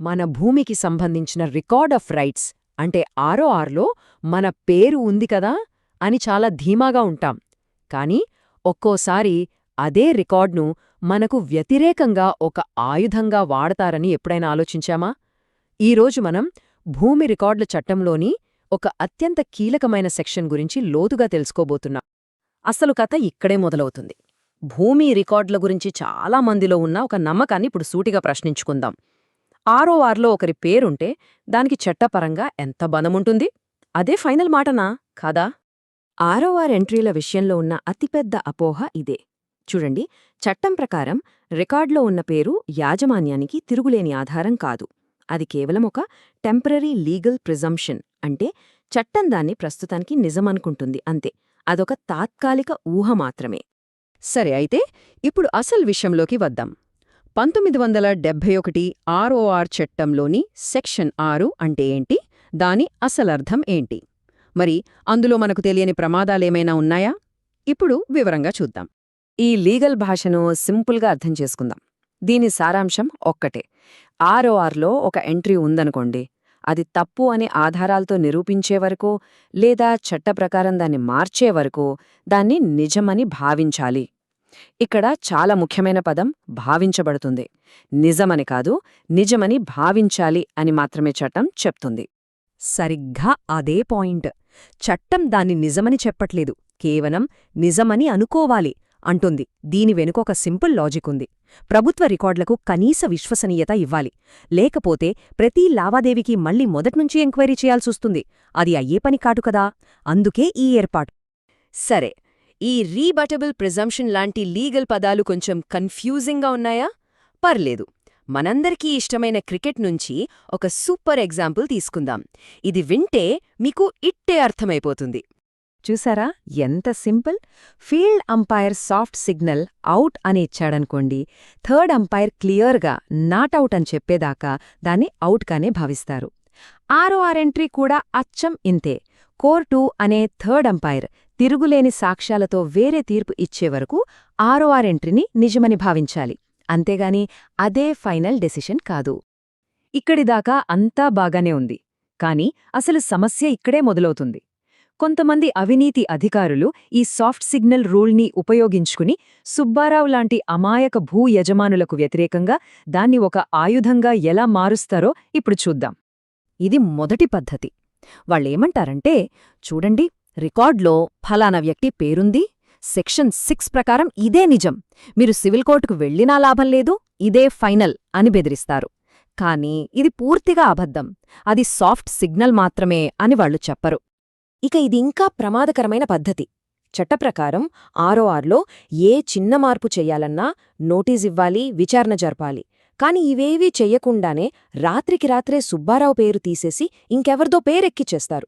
మన భూమికి సంబంధించిన రికార్డ్ ఆఫ్ రైట్స్ అంటే ఆర్ఓఆర్లో మన పేరు ఉంది కదా అని చాలా ధీమాగా ఉంటాం. కాని ఒక్కోసారి అదే రికార్డ్ను మనకు వ్యతిరేకంగా ఒక ఆయుధంగా వాడతారని ఎప్పుడైనా ఆలోచించామా? ఈరోజు మనం భూమి రికార్డుల చట్టంలోని ఒక అత్యంత కీలకమైన సెక్షన్ గురించి లోతుగా తెలుసుకోబోతున్నాం. అసలు కథ ఇక్కడే మొదలవుతుంది. భూమి రికార్డుల గురించి చాలా మందిలో ఉన్న ఒక నమ్మకాన్ని ఇప్పుడు సూటిగా ప్రశ్నించుకుందాం. ఆరో ఒకరి పేరుంటే దానికి చట్టపరంగా ఎంత బలముంటుంది? అదే ఫైనల్ మాటనా? కాదా? ఆరో ఎంట్రీల విషయంలో ఉన్న అతిపెద్ద అపోహ ఇదే. చూడండి చట్టం ప్రకారం రికార్డులో ఉన్న పేరు యాజమాన్యానికి తిరుగులేని ఆధారం కాదు. అది కేవలం ఒక టెంపరరీ లీగల్ ప్రిజంప్షన్ అంటే చట్టం దాన్ని ప్రస్తుతానికి నిజమనుకుంటుంది అంతే. అదొక తాత్కాలిక ఊహ మాత్రమే. సరే అయితే ఇప్పుడు అసలు విషయంలోకి వద్దాం. పంతొమ్మిది వందల డెబ్భై ఒకటి ఆర్ఓఆర్ చట్టంలోని సెక్షన్ ఆరు అంటే ఏంటి? దాని అసలర్థం ఏంటి? మరి అందులో మనకు తెలియని ప్రమాదాలేమైనా ఉన్నాయా? ఇప్పుడు వివరంగా చూద్దాం. ఈ లీగల్ భాషను సింపుల్గా అర్థం చేసుకుందాం. దీని సారాంశం ఒక్కటే. ఆర్ఓఆర్లో ఒక ఎంట్రీ ఉందనుకోండి అది తప్పు అని ఆధారాలతో నిరూపించే వరకు లేదా చట్టప్రకారం దాన్ని మార్చే వరకు దాన్ని నిజమని భావించాలి. ఇక్కడ చాలా ముఖ్యమైన పదం భావించబడుతుంది. నిజమని కాదు నిజమని భావించాలి అని మాత్రమే చట్టం చెప్తుంది. సరిగ్గా అదే పాయింట్. చట్టం దాన్ని నిజమని చెప్పట్లేదు. కేవలం నిజమని అనుకోవాలి అంటుంది. దీని వెనుక ఒక సింపుల్ లాజిక్ ఉంది. ప్రభుత్వ రికార్డులకు కనీస విశ్వసనీయత ఇవ్వాలి. లేకపోతే ప్రతి లావాదేవీకి మళ్ళీ మొదట్నుంచి ఎంక్వైరీ చేయాల్సొస్తుంది అది అయ్యే పని కాదు కదా? అందుకే ఈ ఏర్పాటు. సరే ఈ రీబటబుల్ ప్రిజంప్షన్ లాంటి లీగల్ పదాలు కొంచెం కన్ఫ్యూజింగ్గా ఉన్నాయా? పర్లేదు. మనందరికీ ఇష్టమైన క్రికెట్ నుంచి ఒక సూపర్ ఎగ్జాంపుల్ తీసుకుందాం. ఇది వింటే మీకు ఇట్టే అర్థమైపోతుంది. చూసారా? ఎంత simple! Field umpire soft signal out అని ఇచ్చాడనుకోండి థర్డ్ అంపైర్ క్లియర్గా నాట్అవుట్ అని చెప్పేదాకా దాన్ని అవుట్గానే భావిస్తారు. ఆరో ఆర్ ఎంట్రీ కూడా అచ్చం ఇంతే. కోర్ టూ అనే థర్డ్ అంపైర్ తిరుగులేని సాక్ష్యాలతో వేరే తీర్పు ఇచ్చే వరకు ఆరో ఎంట్రీని నిజమని భావించాలి. అంతేగాని అదే ఫైనల్ డెసిషన్ కాదు. ఇక్కడిదాకా అంతా బాగానే ఉంది. కాని అసలు సమస్య ఇక్కడే మొదలవుతుంది. కొంతమంది అవినీతి అధికారులు ఈ సాఫ్ట్ సిగ్నల్ రూల్ని ఉపయోగించుకుని సుబ్బారావు లాంటి అమాయక భూ యజమానులకు వ్యతిరేకంగా దాన్ని ఒక ఆయుధంగా ఎలా మారుస్తారో ఇప్పుడు చూద్దాం. ఇది మొదటి పద్ధతి. వాళ్ళేమంటారంటే చూడండి రికార్డ్లో ఫలానా వ్యక్తి పేరుంది. సెక్షన్ సిక్స్ ప్రకారం ఇదే నిజం. మీరు సివిల్ కోర్టుకు వెళ్ళినా లాభం లేదు ఇదే ఫైనల్ అని బెదిరిస్తారు. కానీ ఇది పూర్తిగా అబద్ధం. అది సాఫ్ట్ సిగ్నల్ మాత్రమే అని వాళ్ళు చెప్పరు. ఇక ఇది ఇంకా ప్రమాదకరమైన పద్ధతి. చట్టప్రకారం ఆర్ఓఆర్లో ఏ చిన్న మార్పు చెయ్యాలన్నా నోటీజివ్వాలి విచారణ జరపాలి. కాని ఇవేవీ చెయ్యకుండానే రాత్రికి రాత్రే సుబ్బారావు పేరు తీసేసి ఇంకెవరిదో పేరెక్కిచ్చేస్తారు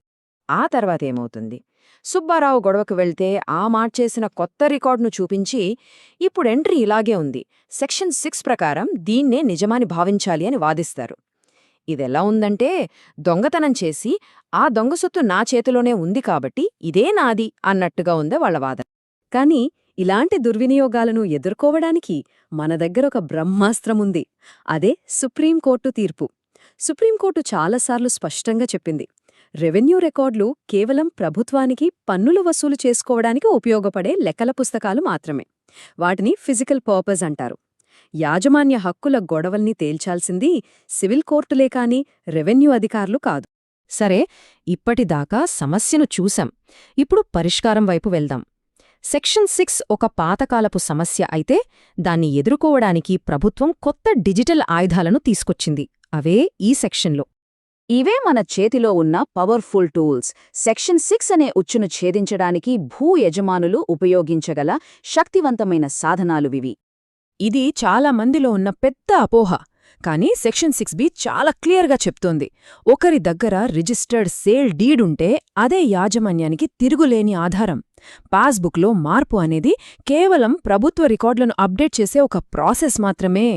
ఆ తర్వాతేమవుతుంది సుబ్బారావు గొడవకు వెళ్తే ఆ మార్చేసిన కొత్త రికార్డును చూపించి ఇప్పుడు ఎంట్రీ ఇలాగే ఉంది. సెక్షన్ సిక్స్ ప్రకారం దీన్నే నిజమాని భావించాలి అని వాదిస్తారు. ఇదెలా ఉందంటే దొంగతనం చేసి ఆ దొంగ సొత్తు నా చేతిలోనే ఉంది కాబట్టి ఇదే నాది అన్నట్టుగా ఉందే వాళ్ళ వాదన. కాని ఇలాంటి దుర్వినియోగాలను ఎదుర్కోవడానికి మన దగ్గర ఒక బ్రహ్మాస్త్రముంది అదే సుప్రీంకోర్టు తీర్పు. సుప్రీంకోర్టు చాలాసార్లు స్పష్టంగా చెప్పింది. రెవెన్యూ రికార్డులు కేవలం ప్రభుత్వానికి పన్నులు వసూలు చేసుకోవడానికి ఉపయోగపడే లెక్కల పుస్తకాలు మాత్రమే. వాటిని ఫిజికల్ పర్పస్ అంటారు. యాజమాన్య హక్కుల గొడవల్ని తేల్చాల్సింది సివిల్ కోర్టులే కాని రెవెన్యూ అధికారులు కాదు. సరే ఇప్పటిదాకా సమస్యను చూశాం. ఇప్పుడు పరిష్కారం వైపు వెళ్దాం. సెక్షన్ సిక్స్ ఒక పాతకాలపు సమస్య అయితే దాన్ని ఎదుర్కోవడానికి ప్రభుత్వం కొత్త డిజిటల్ ఆయుధాలను తీసుకొచ్చింది. అవే ఈ సెక్షన్లో. ఇవే మన చేతిలో ఉన్న పవర్ఫుల్ టూల్స్. సెక్షన్ సిక్స్ అనే ఉచ్చును ఛేదించడానికి భూ యజమానులు ఉపయోగించగల శక్తివంతమైన సాధనాలు వివి ఇది చాలా మందిలో ఉన్న పెద్ద అపోహ. కానీ సెక్షన్ సిక్స్ బి చాలా క్లియర్గా చెప్తోంది. ఒకరి దగ్గర రిజిస్టర్డ్ సేల్ డీడుంటే అదే యాజమాన్యానికి తిరుగులేని ఆధారం. పాస్బుక్లో మార్పు అనేది కేవలం ప్రభుత్వ రికార్డులను అప్డేట్ చేసే ఒక ప్రాసెస్ మాత్రమే.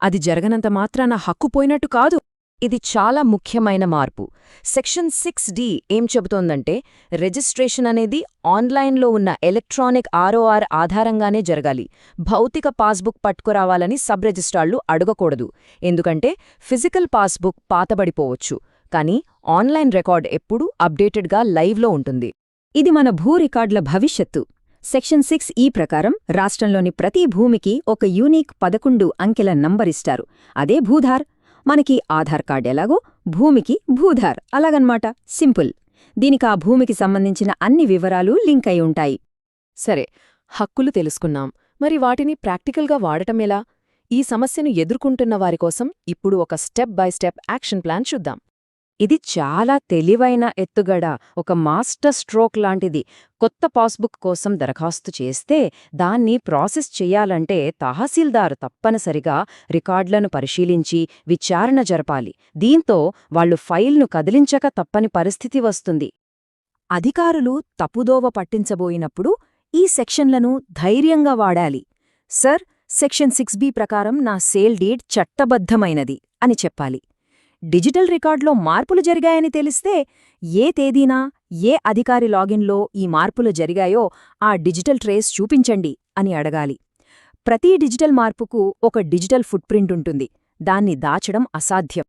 అది జరగనంత మాత్రాన హక్కు పోయినట్టు కాదు. ఇది చాలా ముఖ్యమైన మార్పు. సెక్షన్ సిక్స్ డి ఏం చెబుతోందంటే రిజిస్ట్రేషన్ అనేది ఆన్లైన్లో ఉన్న ఎలక్ట్రానిక్ ఆర్ఓఆర్ ఆధారంగానే జరగాలి. భౌతిక పాస్బుక్ పట్టుకురావాలని సబ్ రిజిస్ట్రాళ్ళు అడగకూడదు. ఎందుకంటే ఫిజికల్ పాస్బుక్ పాతబడిపోవచ్చు. కానీ ఆన్లైన్ రికార్డ్ ఎప్పుడూ అప్డేటెడ్గా లైవ్లో ఉంటుంది. ఇది మన భూ రికార్డుల భవిష్యత్తు. సెక్షన్ సిక్స్ ఈ ప్రకారం రాష్ట్రంలోని ప్రతి భూమికి ఒక యూనీక్ పదకొండు అంకెల నంబరిస్తారు అదే భూధార్ మనకి ఆధార్ కార్డ్ ఎలాగో భూమికి భూధార్ అలాగన్మాట. సింపుల్. దీనికి ఆ భూమికి సంబంధించిన అన్ని వివరాలు లింక్ అయి ఉంటాయి. సరే హక్కులు తెలుసుకున్నాం. మరి వాటిని ప్రాక్టికల్గా వాడటం ఎలా? ఈ సమస్యను ఎదుర్కొంటున్న వారి కోసం ఇప్పుడు ఒక step by step action plan చూద్దాం. ఇది చాలా తెలివైన ఎత్తుగడ ఒక మాస్టర్ స్ట్రోక్ లాంటిది. కొత్త పాస్బుక్ కోసం దరఖాస్తు చేస్తే దాన్ని ప్రాసెస్ చెయ్యాలంటే తహసీల్దారు తప్పనిసరిగా రికార్డులను పరిశీలించి విచారణ జరపాలి. దీంతో వాళ్ళు ఫైల్ను కదిలించక తప్పని పరిస్థితి వస్తుంది. అధికారులు తప్పుదోవ పట్టించబోయినప్పుడు ఈ సెక్షన్లను ధైర్యంగా వాడాలి. సర్ సెక్షన్ సిక్స్ బి ప్రకారం నా సేల్ డీడ్ చట్టబద్ధమైనది అని చెప్పాలి. డిజిటల్ రికార్డులో మార్పులు జరిగాయని తెలిస్తే ఏ తేదీనా ఏ అధికారి లాగిన్లో ఈ మార్పులు జరిగాయో ఆ డిజిటల్ ట్రేస్ చూపించండి అని అడగాలి. ప్రతి డిజిటల్ మార్పుకు ఒక డిజిటల్ ఫుట్ప్రింట్ ఉంటుంది. దాన్ని దాచడం అసాధ్యం.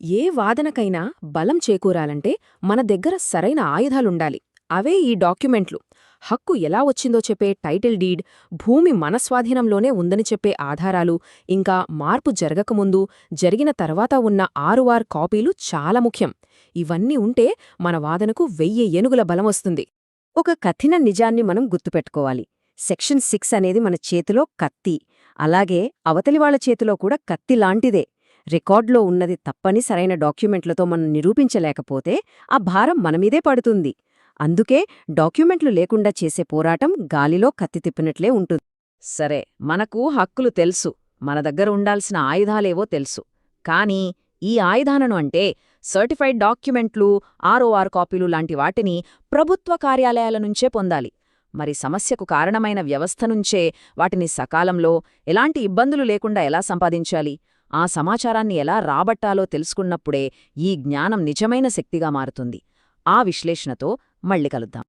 ఏ వాదనకైనా బలం చేకూరాలంటే మన దగ్గర సరైన ఆయుధాలుండాలి. అవే ఈ డాక్యుమెంట్లు. హక్కు ఎలా వచ్చిందో చెప్పే టైటిల్ డీడ్ భూమి మనస్వాధీనంలోనే ఉందని చెప్పే ఆధారాలు ఇంకా మార్పు జరగకముందు జరిగిన తర్వాత ఉన్న ఆరువార్ కాపీలు చాలా ముఖ్యం. ఇవన్నీ ఉంటే మన వాదనకు వెయ్యి ఏనుగుల బలమొస్తుంది ఒక కఠిన నిజాన్ని మనం గుర్తుపెట్టుకోవాలి. సెక్షన్ సిక్స్ అనేది మన చేతిలో కత్తి. అలాగే అవతలివాళ్ళ చేతిలో కూడా కత్తి లాంటిదే. రికార్డులో ఉన్నది తప్పని సరైన డాక్యుమెంట్లతో మనం నిరూపించలేకపోతే ఆ భారం మనమీదే పడుతుంది. అందుకే డాక్యుమెంట్లు లేకుండా చేసే పోరాటం గాలిలో కత్తి తిప్పినట్లే ఉంటుంది. సరే మనకు హక్కులు తెలుసు. మన దగ్గర ఉండాల్సిన ఆయుధాలేవో తెలుసు. కానీ ఈ ఆయుధాలను అంటే సర్టిఫైడ్ డాక్యుమెంట్లు ఆర్ఓఆర్ కాపీలు లాంటి వాటిని ప్రభుత్వ కార్యాలయాల నుంచే పొందాలి. మరి సమస్యకు కారణమైన వ్యవస్థ నుంచే వాటిని సకాలంలో ఎలాంటి ఇబ్బందులు లేకుండా ఎలా సంపాదించాలి? ఆ సమాచారాన్ని ఎలా రాబట్టాలో తెలుసుకున్నప్పుడే ఈ జ్ఞానం నిజమైన శక్తిగా మారుతుంది. ఆ విశ్లేషణతో మళ్ళీ కలుద్దాం.